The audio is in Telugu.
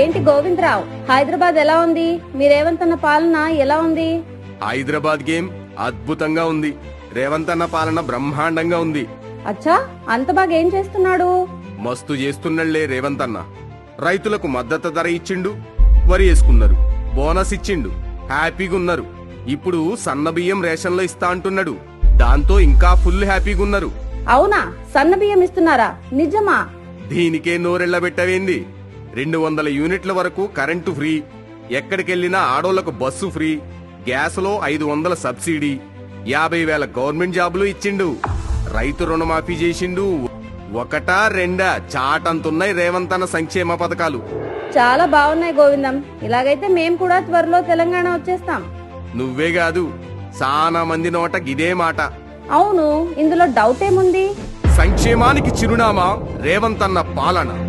ఏంటి గోవిందరావు? హైదరాబాద్ ఎలా ఉంది? మీ రేవంత్ అన్న పాలన ఎలా ఉంది? హైదరాబాద్ గేమ్ అద్భుతంగా ఉంది. రేవంత్ అన్న పాలన బ్రహ్మాండంగా ఉంది. అచ్చా అంత బాగా ఏం చేస్తున్నాడు? మస్తు చేస్తున్నళ్ళే రేవంత్ అన్న. రైతులకు మద్దతు ధర ఇచ్చిండు వరి వేసుకున్నారు బోనస్ ఇచ్చిండు హ్యాపీగా ఉన్నారు. ఇప్పుడు సన్న బియ్యం రేషన్లో ఇస్తా అంటున్నాడు. దాంతో ఇంకా ఫుల్ హ్యాపీగా ఉన్నారు. అవునా? సన్న బియ్యం ఇస్తున్నారా? నిజమా? దీనికే నోరెళ్ళబెట్టవేంది రెండు వందల యూనిట్ల వరకు కరెంటు ఫ్రీ. ఎక్కడికెళ్ళినా ఆడోళ్ళకు బస్సు ఫ్రీ. గ్యాస్లో ఐదు వందల సబ్సిడీ. యాభై వేల గవర్నమెంట్ జాబులు ఇచ్చిండు. రైతు రుణమాఫీ చేసిండు. ఒకటా రెండా చాటంతున్నాయి రేవంత్ అన్న సంక్షేమ పథకాలు. చాలా బాగున్నాయి గోవిందం. ఇలాగైతే మేం కూడా త్వరలో తెలంగాణ వచ్చేస్తాం. నువ్వే కాదు చాలా మంది నోట గిదే మాట. అవును ఇందులో డౌట్ ఏముంది? సంక్షేమానికి చిరునామా రేవంత్ అన్న పాలన.